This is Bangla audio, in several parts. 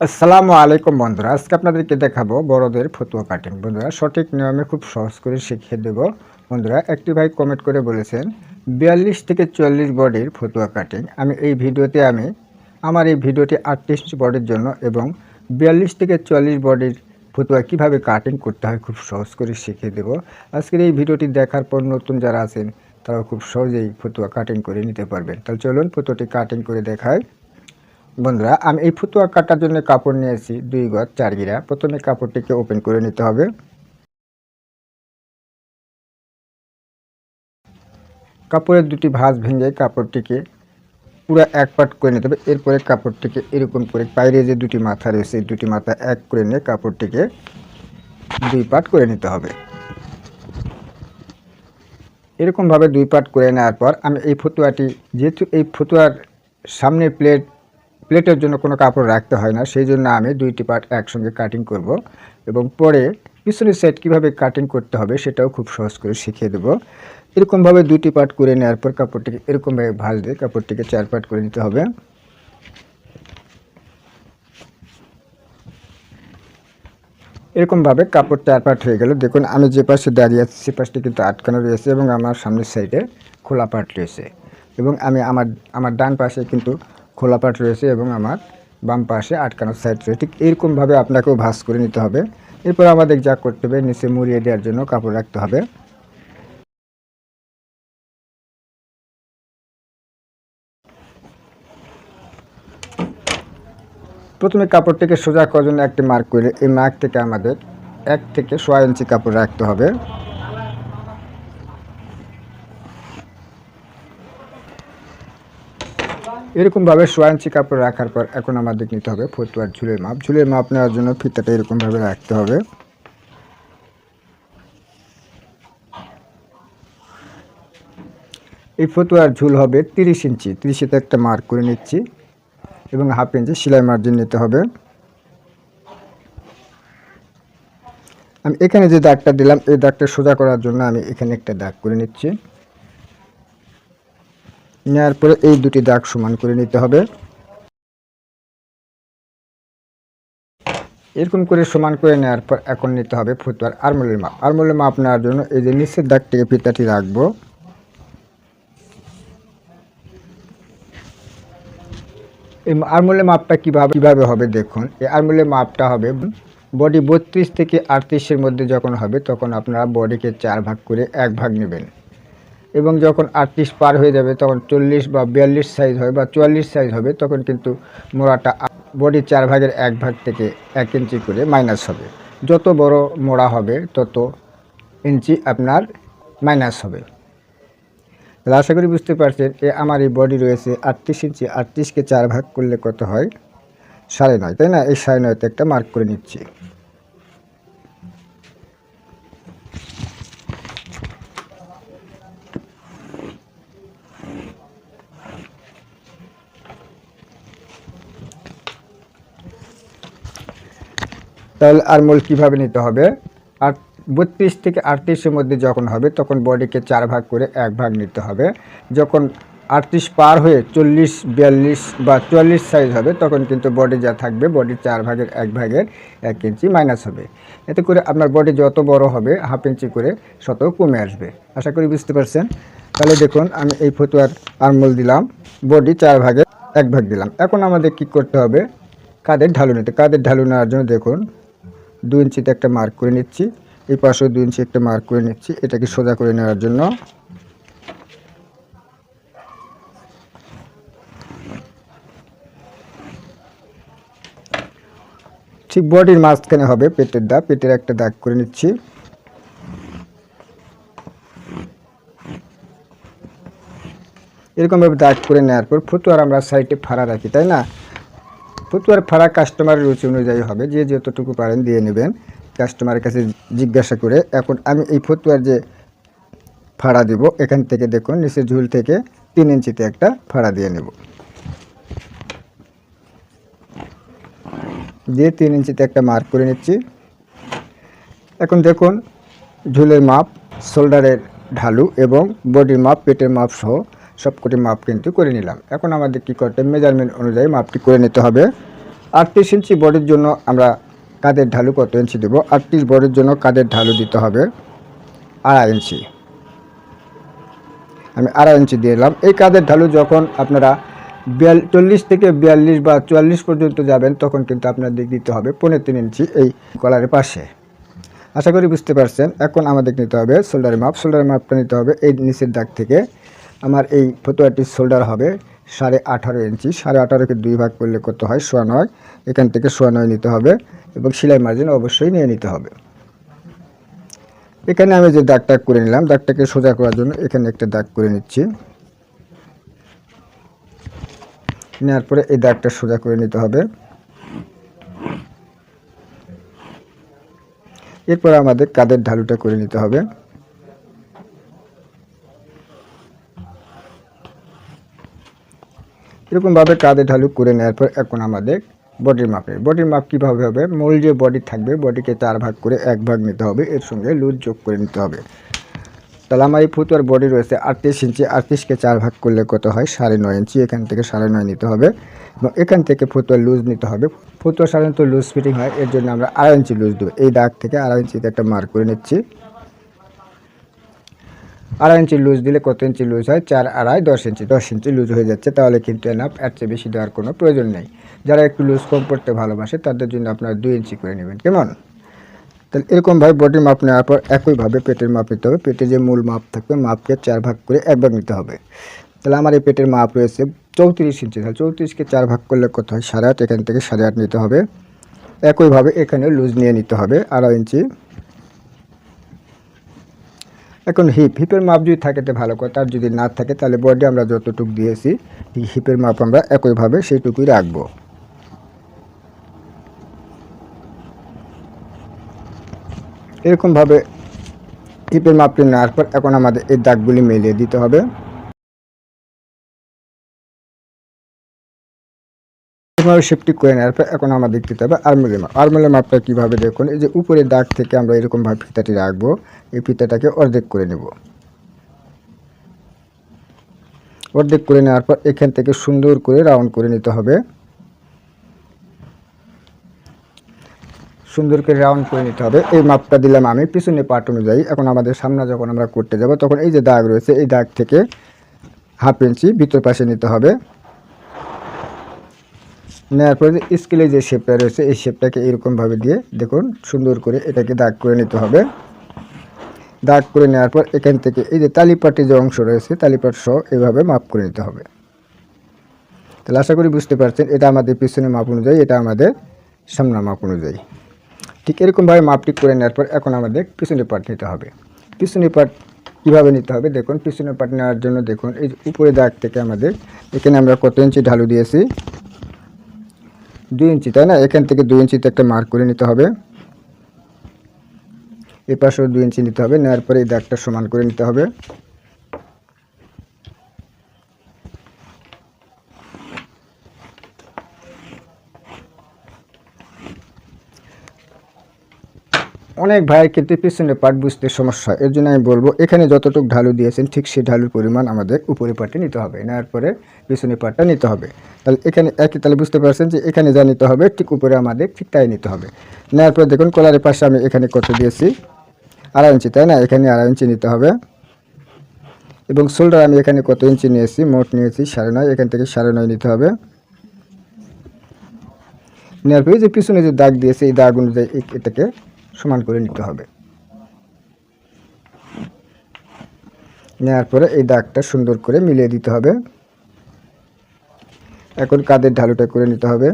আসসালামু আলাইকুম বন্ধুরা, আজকে আপনাদেরকে দেখাবো বড়দের ফতুয়া কাটিং। বন্ধুরা, সঠিক নিয়মে খুব সহজ করে শিখিয়ে দেব। বন্ধুরা, একটি ভাই কমেন্ট করে বলেছেন, বিয়াল্লিশ থেকে চুয়াল্লিশ বডির ফতুয়া কাটিং। আমি এই ভিডিওতে আমি, আমার এই ভিডিওটি আটত্রিশ বডির জন্য এবং বিয়াল্লিশ থেকে চুয়াল্লিশ বডির ফতুয়া কীভাবে কাটিং করতে হয় খুব সহজ করে শিখিয়ে দেব। আজকের এই ভিডিওটি দেখার পর নতুন যারা আছেন, তারাও খুব সহজেই ফতুয়া কাটিং করে নিতে পারবেন। তাহলে চলুন ফতুয়াটি কাটিং করে দেখায় বন্ধুরা, আমি এই ফুতুয়া কাটার জন্য কাপড় নিয়েছি দুই গজ, চার গিরা। প্রথমে কাপড়টিকে ওপেন করে নিতে হবে। কাপড়ের দুটি ভাঁজ ভেঙে কাপড়টিকে পুরো এক পাট করে নিতে হবে। এরপরে কাপড়টিকে এরকম করে বাইরে যে দুটি মাথা রয়েছে দুটি মাথা এক করে নিয়ে কাপড়টিকে দুই পাট করে নিতে হবে। এরকমভাবে দুই পাট করে নেওয়ার পর আমি এই ফতুয়াটি যেহেতু এই ফতুয়ার সামনে প্লেট প্লেটের জন্য কোনো কাপড় রাখতে হয় না, সেই জন্য আমি দুইটি পার্ট একসঙ্গে কাটিং করব এবং পরে পিছনের সাইড কীভাবে কাটিং করতে হবে সেটাও খুব সহজ করে শিখিয়ে দেবো। এরকমভাবে দুইটি পার্ট করে নেওয়ার পর কাপড়টিকে, এরকমভাবে ভাঁজ দিয়ে কাপড়টিকে চার পার্ট করে নিতে হবে। এরকমভাবে কাপড় চার পার্ট হয়ে গেল। দেখুন, আমি যে পাশে দাঁড়িয়ে আছি, সে পাশটি কিন্তু আটকানো রয়েছে এবং আমার সামনের সাইডে খোলা পার্ট রয়েছে এবং আমি আমার আমার ডান পাশে কিন্তু খোলা পাট রয়েছে এবং আমার বাম পাশে আটকানো সাইড রয়েছে। ঠিক এরকমভাবে আপনাকেও ভাঁজ করে নিতে হবে। এরপর আমাদের যা করতে হবে, নিচে মুড়িয়ে দেওয়ার জন্য কাপড় রাখতে হবে। প্রথমে কাপড়টিকে সোজা করার জন্য একটি মার্ক করে, এই মার্ক থেকে আমাদের এক থেকে সোয়া ইঞ্চি কাপড় রাখতে হবে। এরকমভাবে সোয়া ইঞ্চি কাপড় রাখার পর এখন আমাদের নিতে হবে ফতুয়ার ঝুলের মাপ। ঝুলের মাপ নেওয়ার জন্য ফিতাটা এরকমভাবে রাখতে হবে। এই ফতুয়ার ঝুল হবে তিরিশ ইঞ্চি। তিরিশিতে একটা মার্ক করে নিচ্ছি এবং হাফ ইঞ্চি সেলাই মার্জিন নিতে হবে। আমি এখানে যে দাগটা দিলাম, এই দাগটা সোজা করার জন্য আমি এখানে একটা দাগ করে নিচ্ছি। নেওয়ার পরে এই দুটি দাগ সমান করে নিতে হবে। এরকম করে সমান করে নেওয়ার পর এখন নিতে হবে ফুটবার আরমোলের মাপ। আরমোলের মাপ নেওয়ার জন্য এই যে নিচের দাগটিকে ফিতাটি রাখব। এই আরমোলের মাপটা কীভাবে কীভাবে হবে দেখুন। এই আরমোলের মাপটা হবে বডি বত্রিশ থেকে আটত্রিশের মধ্যে যখন হবে তখন আপনারা বডিকে চার ভাগ করে এক ভাগ নেবেন। এবং যখন আটত্রিশ পার হয়ে যাবে, তখন চল্লিশ বা বিয়াল্লিশ সাইজ হবে বা চুয়াল্লিশ সাইজ হবে, তখন কিন্তু মোড়াটা বডির চার ভাগের এক ভাগ থেকে এক ইঞ্চি করে মাইনাস হবে। যত বড় মোড়া হবে, তত ইঞ্চি আপনার মাইনাস হবে। আশা করি বুঝতে পারছেন, এ আমার এই বডি রয়েছে আটত্রিশ ইঞ্চি আটত্রিশকে চার ভাগ করলে কত হয়? সাড়ে নয়, তাই না? এই সাড়ে নয়তে একটা মার্ক করে নিচ্ছি। তাহলে আর আরমোল কীভাবে নিতে হবে? আর বত্রিশ থেকে আটত্রিশের মধ্যে যখন হবে, তখন বডিকে চার ভাগ করে এক ভাগ নিতে হবে। যখন আটত্রিশ পার হয়ে চল্লিশ, বিয়াল্লিশ বা চুয়াল্লিশ সাইজ হবে, তখন কিন্তু বডি যা থাকবে বডির চার ভাগের এক ভাগের এক ইঞ্চি মাইনাস হবে। এতে করে আপনার বডি যত বড় হবে হাফ ইঞ্চি করে শত কমে আসবে। আশা করি বুঝতে পারছেন? তাহলে দেখুন, আমি এই ফতুয়ার আরমোল দিলাম বডি চার ভাগের এক ভাগ দিলাম। এখন আমাদের কি করতে হবে? কাদের ঢালু নিতে কাদের ঢালু নেওয়ার জন্য দেখুন দু ইঞ্চিতে একটা মার্ক করে নিচ্ছি। এই পাশেও দু ইঞ্চি একটা মার্ক করে নিচ্ছি। এটাকে সোজা করে নেওয়ার জন্য। ঠিক বডির মাঝখানে হবে পেটের দাগ। পেটের একটা দাগ করে নিচ্ছি। এরকমভাবে দাগ করে নেওয়ার পর ফুটুয়ার আমরা সাইডে ফাড়া রাখি, তাই না? ফুটুয়ার ফাড়া কাস্টমারের রুচি অনুযায়ী হবে। যে যতটুকু পারেন দিয়ে নেবেন। কাস্টমারের কাছে জিজ্ঞাসা করে, এখন আমি এই ফতুয়ার যে ফাড়া দিব, এখান থেকে দেখুন, নিচের ঝুল থেকে তিন ইঞ্চিতে একটা ফাড়া দিয়ে নেব। দিয়ে তিন ইঞ্চিতে একটা মার্ক করে নিচ্ছি। এখন দেখুন, ঝুলের মাপ শোল্ডারের ঢালু এবং বডির মাপ, পেটের মাপ সহ সবকটি মাপ কিন্তু করে নিলাম। এখন আমাদের কী করতে মেজারমেন্ট অনুযায়ী মাপটি করে নিতে হবে। আটত্রিশ ইঞ্চি বডির জন্য আমরা কাদের ঢালু কত ইঞ্চি দেবো? আটত্রিশ বডির জন্য কাদের ঢালু দিতে হবে আড়াই ইঞ্চি। আমি আড়াই ইঞ্চি দিলাম। এই কাদের ঢালু যখন আপনারা বিয়াল, চল্লিশ থেকে বিয়াল্লিশ বা চুয়াল্লিশ পর্যন্ত যাবেন, তখন কিন্তু আপনাদের দিতে হবে পনেরো তিন ইঞ্চি এই কলারের পাশে। আশা করি বুঝতে পারছেন। এখন আমাদের নিতে হবে শোল্ডারের মাপ। শোল্ডারের মাপটা নিতে হবে এই নিচের দাগ থেকে। আমার এই ফতুয়াটির শোল্ডার হবে সাড়ে আঠারো ইঞ্চি। সাড়ে আঠারোকে দুই ভাগ করলে কত হয়? সোয়া নয়। এখান থেকে সোয়া নয় নিতে হবে এবং সেলাই মার্জিন অবশ্যই নিয়ে নিতে হবে। এখানে আমি যে দাগটা করে নিলাম, দাগটাকে সোজা করার জন্য এখানে একটা দাগ করে নিচ্ছি। নেওয়ার পরে এই দাগটা সোজা করে নিতে হবে। এরপর আমাদের কাদের ঢালুটা করে নিতে হবে। এরকমভাবে কাঁধে ঢালু করে নেওয়ার পর এখন আমাদের বডির মাপে বডির মাপ কীভাবে হবে? মূল যে বডি থাকবে বডিকে চার ভাগ করে এক ভাগ নিতে হবে, এর সঙ্গে লুজ যোগ করে নিতে হবে। তাহলে আমার এই ফুতুয়ার বডি রয়েছে আটত্রিশ ইঞ্চি। আটত্রিশকে চার ভাগ করলে কত হয়? সাড়ে নয় ইঞ্চি। এখান থেকে সাড়ে নয় নিতে হবে। এবং এখান থেকে ফুতুয়ার লুজ নিতে হবে। ফুতুয়া সাধারণত লুজ ফিটিং হয়, এর জন্য আমরা আড়াই ইঞ্চি লুজ দেবো। এই দাগ থেকে আড়াই ইঞ্চিতে একটা মার্ক করে নিচ্ছি। আড়াই ইঞ্চি লুজ দিলে কত ইঞ্চি লুজ হয়? চার আড়াই, দশ ইঞ্চি। দশ ইঞ্চি লুজ হয়ে যাচ্ছে, তাহলে কিন্তু এনাফ এর চেয়ে বেশি দেওয়ার কোনো প্রয়োজন নেই। যারা একটু লুজ কম করতে ভালোবাসে, তাদের জন্য আপনারা দুই ইঞ্চি করে নেবেন। কেমন? তাহলে এরকমভাবে বডির মাপ নেওয়ার পর একইভাবে পেটের মাপ নিতে হবে। পেটে যে মূল মাপ থাকবে মাপকে চার ভাগ করে এক ভাগ নিতে হবে। তাহলে আমার এই পেটের মাপ রয়েছে চৌত্রিশ ইঞ্চি। তাহলে চৌত্রিশকে চার ভাগ করলে কত হয়? সাড়ে আট, এখান থেকে সাড়ে আট নিতে হবে। একইভাবে এখানে লুজ নিয়ে নিতে হবে, আড়াই ইঞ্চি। এখন হিপ হিপের মাপ যদি থাকে তো ভালো কথা আর যদি না থাকে তাহলে বডি আমরা যতটুকু দিয়েছি হিপের মাপ আমরা একইভাবে সেইটুকুই রাখব। এরকমভাবে হিপের মাপটি নেওয়ার পর এখন আমাদের এই দাগগুলি মিলিয়ে দিতে হবে। এভাবে সেফটি করে নেওয়ার পর এখন আমাদের দিতে হবে আর্মুলের মাপ মাপটা কীভাবে দেখুন? এই যে উপরের দাগ থেকে আমরা এরকমভাবে ফিতাটি রাখব, এই ফিতাটাকে অর্ধেক করে নেব। অর্ধেক করে নেওয়ার পর এখান থেকে সুন্দর করে রাউন্ড করে নিতে হবে। সুন্দর করে রাউন্ড করে নিতে হবে। এই মাপটা দিলাম আমি পিছনে পার্ট অনুযায়ী। এখন আমাদের সামনে যখন আমরা করতে যাব, তখন এই যে দাগ রয়েছে, এই দাগ থেকে হাফ ইঞ্চি ভিতর পাশে নিতে হবে। নেওয়ার পরে যে স্কেলে যে শেপটা রয়েছে, এই শেপটাকে এরকমভাবে দিয়ে দেখুন, সুন্দর করে এটাকে দাগ করে নিতে হবে। দাগ করে নেওয়ার পর এখান থেকে এই যে তালিপাটি যে অংশ রয়েছে, তালিপাট সহ এভাবে মাপ করে নিতে হবে। তাহলে আশা করি বুঝতে পারছেন, এটা আমাদের পিছনে মাপ অনুযায়ী, এটা আমাদের সামনের মাপ অনুযায়ী। ঠিক এরকমভাবে মাপটি করে নেওয়ার পর এখন আমাদের পিছনের পাট নিতে হবে। পিছনের পাট কীভাবে নিতে হবে? দেখুন, পিছনের পাট নেওয়ার জন্য দেখুন, এই উপরে দাগ থেকে আমাদের, এখানে আমরা কত ইঞ্চি ঢালু দিয়েছি? দুই ইঞ্চি, তাই না? এখান থেকে দুই ইঞ্চিতে একটা মার্ক করে নিতে হবে। এপাশেও পাশেও দুই ইঞ্চি নিতে হবে, নেওয়ার পরে এই দাগটা সমান করে নিতে হবে। অনেক ভাইয়ের কিন্তু পিছনে পাট বুঝতে সমস্যা। এর জন্য আমি বলব, এখানে যতটুকু ঢালু দিয়েছেন, ঠিক সেই ঢালুর পরিমাণ আমাদের উপরে পাটে নিতে হবে। নেওয়ার পরে পিছনে পাটটা নিতে হবে। তাহলে এখানে একই, তাহলে বুঝতে পারছেন যে এখানে যা নিতে হবে, ঠিক উপরে আমাদের ঠিক তাই নিতে হবে। নেওয়ার পরে দেখুন কলারের পাশে আমি এখানে কত দিয়েছি? আড়াই ইঞ্চি, তাই না? এখানে আড়াই ইঞ্চি নিতে হবে। এবং শোল্ডার আমি এখানে কত ইঞ্চি নিয়েছি? মোট নিয়েছি সাড়ে নয়, এখান থেকে সাড়ে নয় নিতে হবে। নেওয়ার পরে যে পিছনে যে দাগ দিয়েছে, এই দাগ অনুযায়ী এটাকে সমান করে নিতে হবে। নেওয়ার পরে এই দাগটা সুন্দর করে মিলিয়ে দিতে হবে। এখন কাদের ঢালুটা করে নিতে হবে।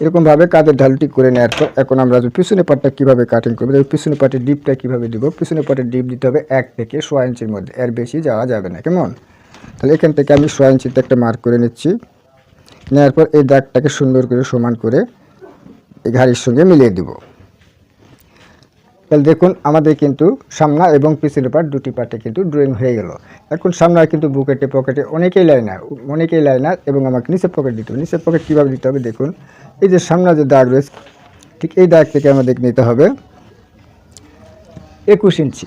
এরকমভাবে কাদের ঢালুটি করে নেওয়ার পর এখন আমরা পিছনে পাটটা কীভাবে কাটিং করব পিছনে পাটের ডিপটা কীভাবে দিব? পিছনে পাটের ডিপ দিতে হবে এক থেকে সোয়া ইঞ্চির মধ্যে, এর বেশি যাওয়া যাবে না, কেমন? তাহলে এখান থেকে আমি সোয়া ইঞ্চিতে একটা মার্ক করে নিচ্ছি। নেওয়ার পর এই দাগটাকে সুন্দর করে সমান করে এই ঘাড়ির সঙ্গে মিলিয়ে দিব। তাহলে দেখুন, আমাদের কিন্তু সামনা এবং পিছনের পার্ট দুটি পার্টে কিন্তু ড্রয়িং হয়ে গেল। এখন সামনা কিন্তু বুকেটে পকেটে অনেকেই লাইনার অনেকেই লাইনার এবং আমাকে নিচের পকেট দিতে হবে। নিচের পকেট কীভাবে দিতে হবে দেখুন, এই যে সামনা যে দাগ রয়েছে, ঠিক এই দাগ থেকে আমাদের নিতে হবে একুশ ইঞ্চি।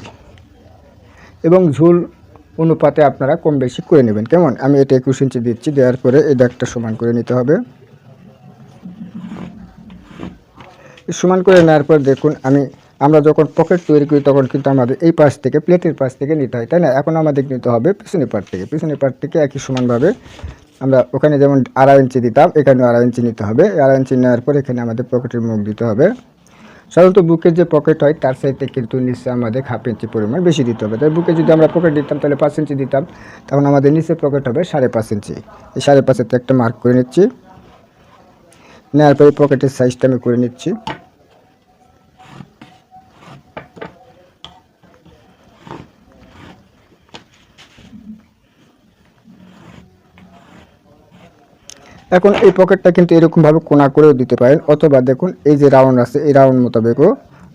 এবং ঝুল অনুপাতে আপনারা কম বেশি করে নেবেন। কেমন? আমি এটা একুশ ইঞ্চি দিচ্ছি, দেওয়ার পরে এই দাগটা সমান করে নিতে হবে। সমান করে নেওয়ার পর দেখুন, আমি, আমরা যখন পকেট তৈরি করি, তখন কিন্তু আমাদের এই পাশ থেকে প্লেটের পাশ থেকে নিতে হয়, তাই না? এখন আমাদের নিতে হবে পিছনের পাট থেকে। পিছনের পাট থেকে একই সমানভাবে আমরা ওখানে যেমন আড়াই ইঞ্চি দিতাম, এখানেও আড়াই ইঞ্চি নিতে হবে। আড়াই ইঞ্চি নেওয়ার পর এখানে আমাদের পকেটের মুখ দিতে হবে। সাধারণত বুকের যে পকেট হয়, তার সাইডে কিন্তু নিচে আমাদের হাফ ইঞ্চি পরিমাণ বেশি দিতে হবে। তাই বুকে যদি আমরা পকেট দিতাম, তাহলে পাঁচ ইঞ্চি দিতাম, তখন আমাদের নিচে পকেট হবে সাড়ে পাঁচ ইঞ্চি এই সাড়ে পাঁচেতে একটা মার্ক করে নিচ্ছি। নেওয়ার পরে পকেটের সাইজটা আমি করে নিচ্ছি। এখন এই পকেটটা কিন্তু এরকমভাবে কোনা করেও দিতে পারেন, অথবা দেখুন এই যে রাউন্ড আছে, এই রাউন্ড মোতাবেকও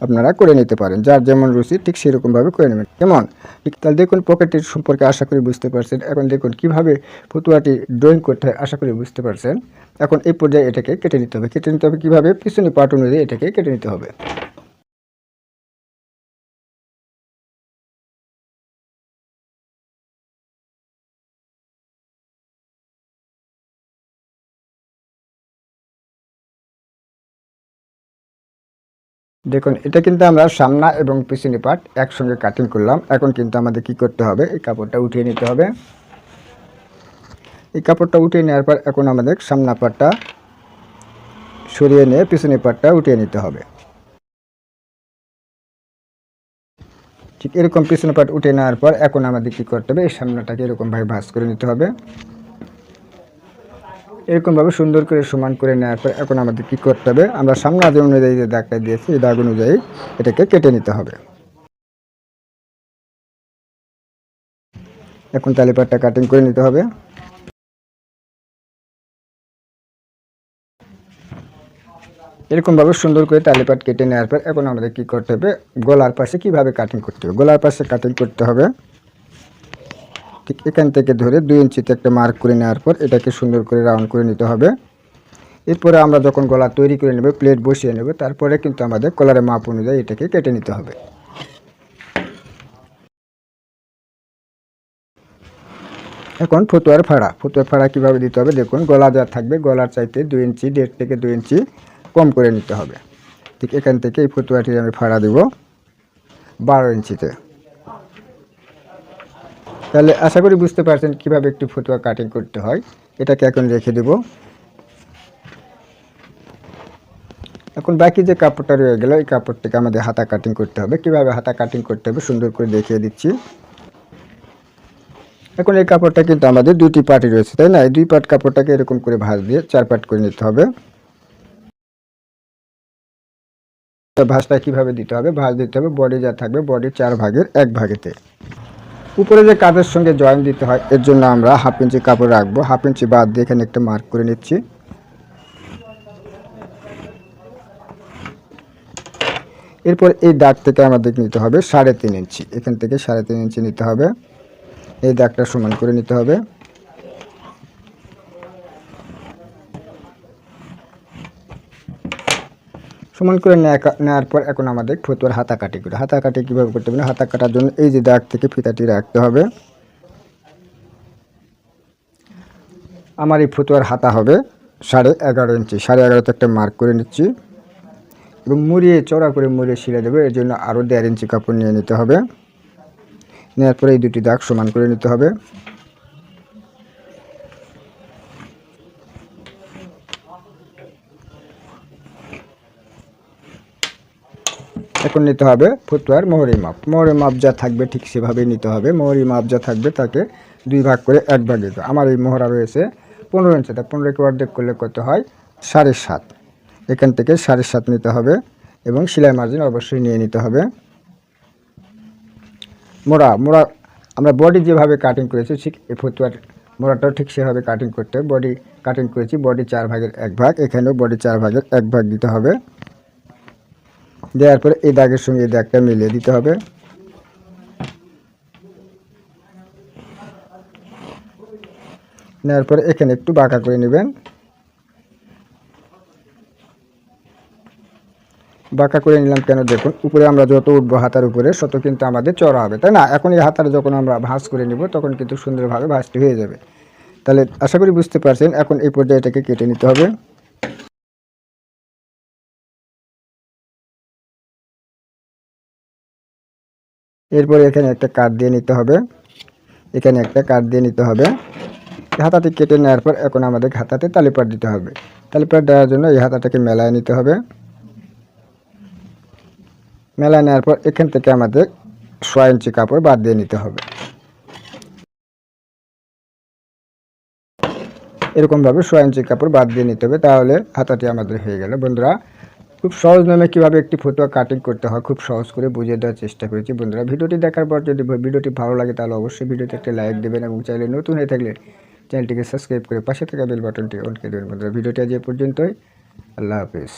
আপনারা করে নিতে পারেন। যার যেমন রুচি, ঠিক সেরকমভাবে করে নেবেন। কেমন তাহলে দেখুন পকেটের সম্পর্কে আশা করি বুঝতে পারছেন। এখন দেখুন কীভাবে ফতুয়াটি ড্রয়িং করতে হয়, আশা করি বুঝতে পারছেন। এখন এই পর্যায়ে এটাকে কেটে নিতে হবে। কেটে নিতে হবে কীভাবে? পিছনে পাট অনুযায়ী এটাকে কেটে নিতে হবে। দেখুন, এটা কিন্তু আমরা সামনা এবং পিছনে পাট একসঙ্গে কাটিং করলাম। এখন কিন্তু আমাদের কি করতে হবে? এই কাপড়টা উঠিয়ে নিতে হবে। এই কাপড়টা উঠিয়ে নেওয়ার পর এখন আমাদের সামনা পাটটা সরিয়ে নিয়ে পিছনে পাটটা উঠিয়ে নিতে হবে। ঠিক এরকম পিছনে পাট উঠিয়ে নেওয়ার পর এখন আমাদের কি করতে হবে? এই সামনাটাকে এরকমভাবে ভাঁজ করে নিতে হবে। এরকমভাবে সুন্দর করে সমান করে নেওয়ার পর এখন আমাদের কী করতে হবে? আমরা সামনে আগে অনুযায়ী যে দাগটা দিয়েছি, এই দাগ অনুযায়ী এটাকে কেটে নিতে হবে। এখন তালিপাটটা কাটিং করে নিতে হবে। এরকমভাবে সুন্দর করে তালিপাট কেটে নেওয়ার পর এখন আমাদের কী করতে হবে? গলার পাশে কীভাবে কাটিং করতে হবে? গলার পাশে কাটিং করতে হবে। ঠিক এখান থেকে ধরে দুই ইঞ্চিতে একটা মার্ক করে নেওয়ার পর এটাকে সুন্দর করে রাউন্ড করে নিতে হবে। এরপরে আমরা যখন গলা তৈরি করে নেব প্লেট বসিয়ে নেব, তারপরে কিন্তু আমাদের কলারের মাপ অনুযায়ী এটাকে কেটে নিতে হবে। এখন ফতুয়ার ফাড়া ফতুয়ার ফাড়া কীভাবে দিতে হবে? দেখুন, গলা যা থাকবে, গলার চাইতে দুই ইঞ্চি, দেড় থেকে দুই ইঞ্চি কম করে নিতে হবে। ঠিক এখান থেকে এই ফতুয়াটি আমি ফাড়া দেব, বারো ইঞ্চিতে। তাহলে আশা করি বুঝতে পারছেন কীভাবে একটি ফতুয়া কাটিং করতে হয়। এটাকে এখন রেখে দেব। এখন বাকি যে কাপড়টা রয়ে গেল, এই কাপড়টাকে আমাদের হাতা কাটিং করতে হবে। কীভাবে হাতা কাটিং করতে হবে সুন্দর করে দেখিয়ে দিচ্ছি। এখন এই কাপড়টা কিন্তু আমাদের দুটি পার্টি রয়েছে, তাই না? এই দুই পার্ট কাপড়টাকে এরকম করে ভাঁজ দিয়ে চার পার্ট করে নিতে হবে। ভাঁজটা কীভাবে দিতে হবে? ভাঁজ দিতে হবে বডি যা থাকবে, বডি চার ভাগের এক ভাগেতে। উপরে যে কাঁধের সঙ্গে জয়েন দিতে হয়, এর জন্য আমরা হাফ ইঞ্চি কাপড় রাখব। হাফ ইঞ্চি বাদ দিয়ে এখানে একটা মার্ক করে নিচ্ছি। এরপর এই দাগ থেকে আমাদের নিতে হবে সাড়ে তিন ইঞ্চি এখান থেকে সাড়ে তিন ইঞ্চি নিতে হবে। এই দাগটা সমান করে নিতে হবে। সমান করে নেওয়ার পর এখন আমাদের ফতুয়ার হাতা কাটি করে। হাতা কাটি কীভাবে করতে হবে হাতা কাটার জন্য এই যে দাগ থেকে ফিতাটি রাখতে হবে। আমার এই ফতুয়ার হাতা হবে সাড়ে এগারো ইঞ্চি। সাড়ে এগারোতে একটা মার্ক করে নিচ্ছি। এবং মুড়িয়ে চড়া করে মুড়িয়ে শিলে দেবে। এর জন্য আরও দেড় ইঞ্চি কাপড় নিয়ে নিতে হবে। নেওয়ার পরে এই দুটি দাগ সমান করে নিতে হবে। এখন নিতে হবে ফতুয়ার মোহরি মাপ। মোহরি মাপ যা থাকবে ঠিক সেভাবেই নিতে হবে। মোহরি মাপ যা থাকবে তাকে দুই ভাগ করে এক ভাগ দিতে আমার এই মোহরা রয়েছে পনেরো ইঞ্চি। তা পনেরোকে অর্ধেক করলে কত হয়? সাড়ে সাত। এখান থেকে সাড়ে সাত নিতে হবে এবং সেলাই মার্জিন অবশ্যই নিয়ে নিতে হবে। মোড়া মোড়া, আমরা বডি যেভাবে কাটিং করেছি, ঠিক এই ফতুয়ার মোড়াটাও ঠিক সেভাবে কাটিং করতে বডি কাটিং করেছি বডি চার ভাগের এক ভাগ। এখানেও বডি চার ভাগের এক ভাগ দিতে হবে। দেওয়ার পরে এই দাগের সঙ্গে এই দাগটা মিলিয়ে দিতে হবে। নেওয়ার পরে এখানে একটু বাঁকা করে নেবেন। বাঁকা করে নিলাম কেন? দেখুন, উপরে আমরা যত উঠবো হাতার উপরে শত কিন্তু আমাদের চড়া হবে, তাই না? এখন এই হাতার যখন আমরা ভাঁজ করে নিব, তখন কিন্তু সুন্দরভাবে ভাঁজটি হয়ে যাবে। তাহলে আশা করি বুঝতে পারছেন, এখন এই পর্যায়ে এটাকে কেটে নিতে হবে। এরপরে এখানে একটা কাঠ দিয়ে নিতে হবে। এখানে একটা কাঠ দিয়ে নিতে হবে। হাতাটি কেটে নেওয়ার পর এখন আমাদের হাতাতে তালিপাট দিতে হবে। তালিপাট দেওয়ার জন্য এই হাতাটাকে মেলায় নিতে হবে। মেলায় নেওয়ার পর এখান থেকে আমাদের ছয় ইঞ্চি কাপড় বাদ দিয়ে নিতে হবে। এরকমভাবে ছয় ইঞ্চি কাপড় বাদ দিয়ে নিতে হবে। তাহলে হাতাটি আমাদের হয়ে গেল। বন্ধুরা খুব সহজ নামে কীভাবে একটি ফটোয়া কাটিং করতে হয়, খুব সহজ করে বুঝিয়ে দেওয়ার চেষ্টা করেছি। বন্ধুরা, ভিডিওটি দেখার পর যদি ভিডিওটি ভালো লাগে, তাহলে অবশ্যই ভিডিওতে একটা লাইক দেবেন এবং চাইলে নতুন হয়ে থাকলে চ্যানেলটিকে সাবস্ক্রাইব করে পাশে থাকা বেল বাটনটি অন করে দেবেন। বন্ধুরা, ভিডিওটি আজ এ পর্যন্তই। আল্লাহ হাফিজ।